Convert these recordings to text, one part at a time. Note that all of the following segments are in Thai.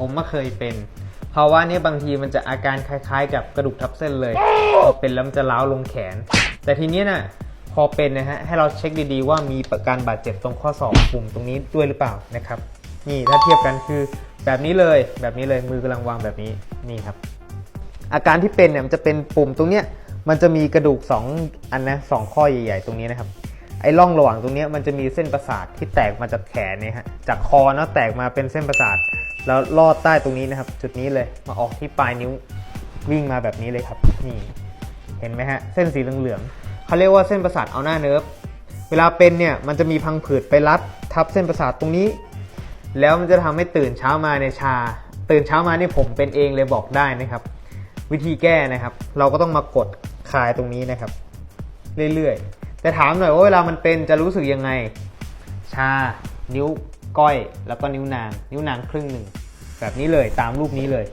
ผมไม่เคยเป็นภาวะเนี้บางทีมันจะอาการคล้ายๆ กับกระดูกทับเส้นเลยพอเป็นแล้วมันจะล้าวลงแขน แต่ทีนี้น่ะพอเป็นนะฮะให้เราเช็คดีๆว่ามีการบาดเจ็บตรงข้อศอกปุ่มตรงนี้ด้วยหรือเปล่านะครับ นี่ถ้าเทียบกันคือแบบนี้เลยแบบนี้เลยมือกำลังวางแบบนี้นี่ครับ อาการที่เป็นเนี่ยมันจะเป็นปุ่มตรงเนี้ยมันจะมีกระดูก 2 อันนะสองข้อใหญ่ๆ ตรงนี้นะครับ ไอ้ร่องระหว่างตรงนี้มันจะมีเส้นประสาทที่แตกมาจากแขนเนี่ยฮะจากคอเนาะแตกมาเป็นเส้นประสาท แล้วลอดใต้ตรงนี้นะครับ จุดนี้เลยมาออกที่ปลายนิ้ววิ่งมาแบบนี้เลยครับนี่เห็นไหมฮะเส้นสีเหลืองๆเขาเรียกว่าเส้นประสาทเอาหน้าเนิร์ฟเวลาเป็นเนี่ยมันจะมีพังผืดไปรัดทับเส้นประสาทตรงนี้ แล้วมันจะทำให้ตื่นเช้ามาในชา ตื่นเช้ามานี่ผมเป็นเองเลยบอกได้นะครับ วิธีแก้นะครับ เราก็ต้องมากดคลายตรงนี้นะครับ เรื่อยๆ แต่ถามหน่อยว่าเวลามันเป็นจะรู้สึกยังไง ชา นิ้วก้อย แล้วก็นิ้วนาง นิ้วนางครึ่งหนึ่ง แบบนี้เลยตามรูปนี้เลย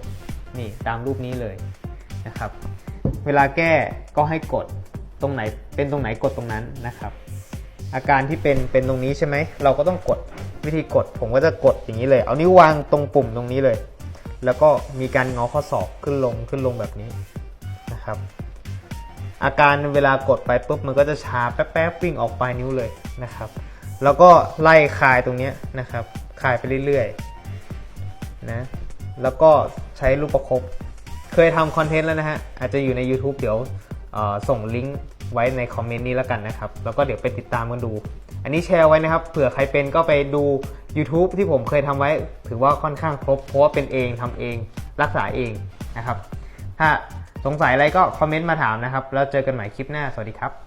นี่ตามรูปนี้เลยนะครับ เวลาแก้ก็ให้กดตรงไหนเป็นตรงไหนกดตรงนั้นนะครับ อาการที่เป็นเป็นตรงนี้ใช่ไหมเราก็ต้องกดวิธีกด ผมก็จะกดอย่างนี้เลย เอานิ้ววางตรงปุ่มตรงนี้เลย แล้วก็มีการงอข้อศอกขึ้นลงขึ้นลงแบบนี้นะครับ อาการเวลากดไปปุ๊บมันก็จะชาแป๊บๆวิ่งออกปลายนิ้วเลยนะครับ แล้วก็ไล่คลายตรงนี้นะครับคลายไปเรื่อยๆนะแล้วก็ใช้ลูกประคบเคยทำคอนเทนต์แล้วนะฮะอาจจะอยู่ใน YouTube เดี๋ยวส่งลิงก์ไว้ในคอมเมนต์นี้แล้วกันนะครับ แล้วก็เดี๋ยวไปติดตามกันดู อันนี้แชร์ไว้นะครับ เผื่อใครเป็นก็ไปดู YouTube ที่ผมเคยทำไว้ ถือว่าค่อนข้างครบ เพราะว่าเป็นเองทำเองรักษาเองนะครับ ถ้าสงสัยอะไรก็คอมเมนต์มาถามนะครับ แล้วเจอกันใหม่คลิปหน้า สวัสดีครับ